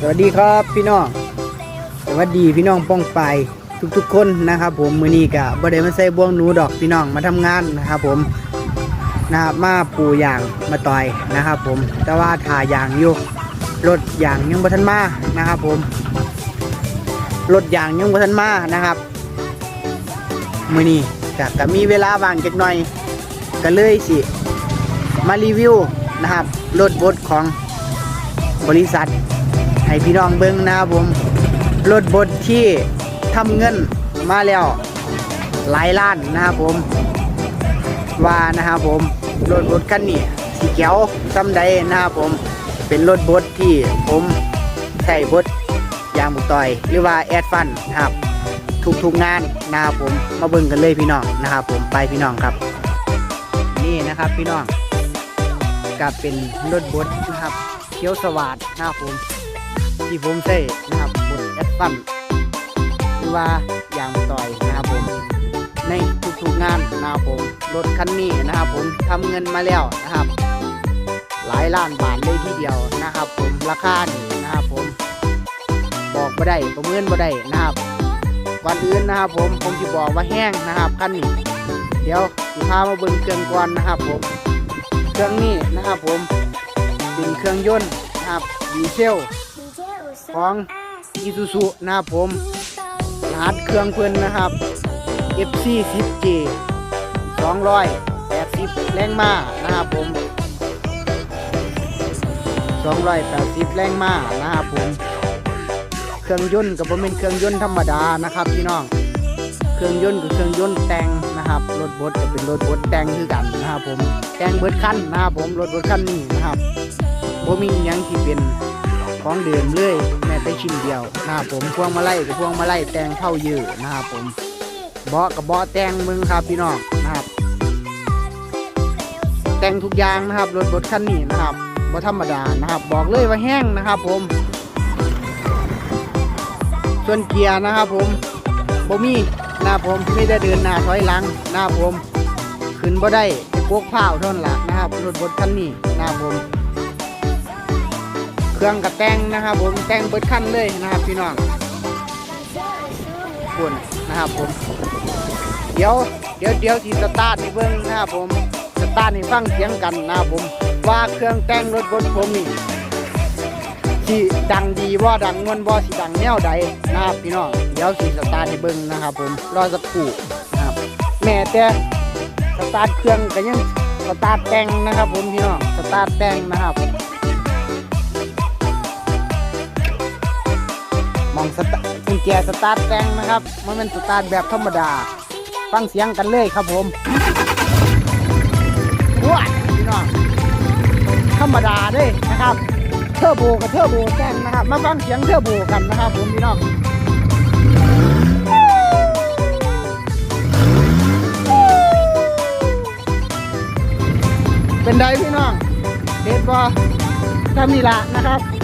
สวัสดีครับพี่น้องสวัสดีพี่น้องป้องไปทุกๆคนนะครับ ผมมือนี้กะบ่ได้มาใส่บ่วงหนูดอกพี่น้องมาทำงานนะครับผมนะครับมาปูยางมาต่อยนะครับผมแต่ว่าทายางอยู่รถยางยังบ่ทันมานะครับผมรถยางยังบ่ทันมานะครับมือนี้กะก็มีเวลาว่างจักหน่อยก็เลยสิ มารีวิวนะครับรถบดของบริษัท ให้พี่น้องเบิ้งนะครับผมรถบดที่ทำเงินมาแล้วหลายล้านนะครับผม ว่านะครับผมรถบดคันนี้สีเขียวซ้ำใดนะครับผมเป็นรถบดที่ผมใส่บดยางบุกต่อยหรือว่าแอดฟันนะครับทุกๆงานนะครับผมมาเบิ่งกันเลยพี่น้องนะครับผมไปพี่น้องครับ นี่นะครับพี่น้องกับเป็นรถบดนะครับเขียวสวัสดนะครับผม ที่ผมใช้นะครับบนแอดฟันหรือว่ายางต่อยนะครับผม ในทุกๆงานนะครับผมรถคันนี้นะครับผมทำเงินมาแล้วนะครับ หลายล้านบาทเลยทีเดียวนะครับ ผมราคานี่นะครับผม บอกบ่ได้ประเมินบ่ได้นะครับวันอื่นนะครับผมผมจะบอกว่าแห้งนะครับคันนี้ เดี๋ยวสิพามาเบิ่งเครื่องก่อนนะครับผม เครื่องนี้นะครับผมเป็นเครื่องยนต์นะครับดีเซล ของอีซูซูนะครับผมรหัสเครื่องเพื่อนนะครับ FC 10G 280 แรงม้านะครับผม 280 แรงม้านะครับผม เครื่องยนต์กับผมเป็นเครื่องยนต์ธรรมดานะครับพี่น้อง เครื่องยนต์กับเครื่องยนต์แต่งนะครับ รถบดก็เป็นรถบดแต่งคือกันนะครับผม แต่งเบิดคันนะครับผม รถบดคันนี้นะครับผมมีหยังที่เป็น ของเดิมเลยแม้แต่ชิ้นเดียวนะครับผมพวงมาลัยกับพวงมาลัยแตงเท่ายือนะครับผมเบาะกับเบาะแตงมึงครับพี่น้องนะครับ แต่งทุกอย่างนะครับรถรถคันนี้นะครับบ่ธรรมดานะครับ บอกเลยว่าแห้งนะครับผม ส่วนเกียร์นะครับผมบ่มีนะครับผมไม่ได้เดินหน้าถอยหลังนะครับผม ขึ้นบ่ได้พวกผ้าเท่านั้นละนะครับรถรถคันนี้นะครับผม เครื่องกระแตงนะครับผมแตงเบิดขั้นเลยนะครับพี่น้องคุณนะครับผม เดี๋ยวเดี๋ยวเดี๋ยวที่สตาร์ทให้เบิ้งนะครับผมสตาร์ทให้ฟังเสียงกันนะครับผม ว่าเครื่องแต่งรถบนผมนี่ที่ดังดีว่าดังมวนว่าสิดังแนวใดนะครับพี่น้องเดี๋ยวสิสตาร์ทให้เบิ้งนะครับผมรอสักครู่นะครับแม่แต่สตาร์ทเครื่องก็ยังสตาร์ทแต่งนะครับผมพี่น้องสตาร์ทแต่งนะครับ สตาร์กุญแจสตาร์ทแตงนะครับ มันเป็นสตาร์ทแบบธรรมดา ฟังเสียงกันเลยครับผมว้ายพี่น้องธรรมดาเด้นะครับ เทอร์โบกับเทอร์โบแตงนะครับ มาฟังเสียงเทอร์โบกันนะครับผมพี่น้องเป็นไดพี่น้องเด็ดบอทำนี่ละนะครับ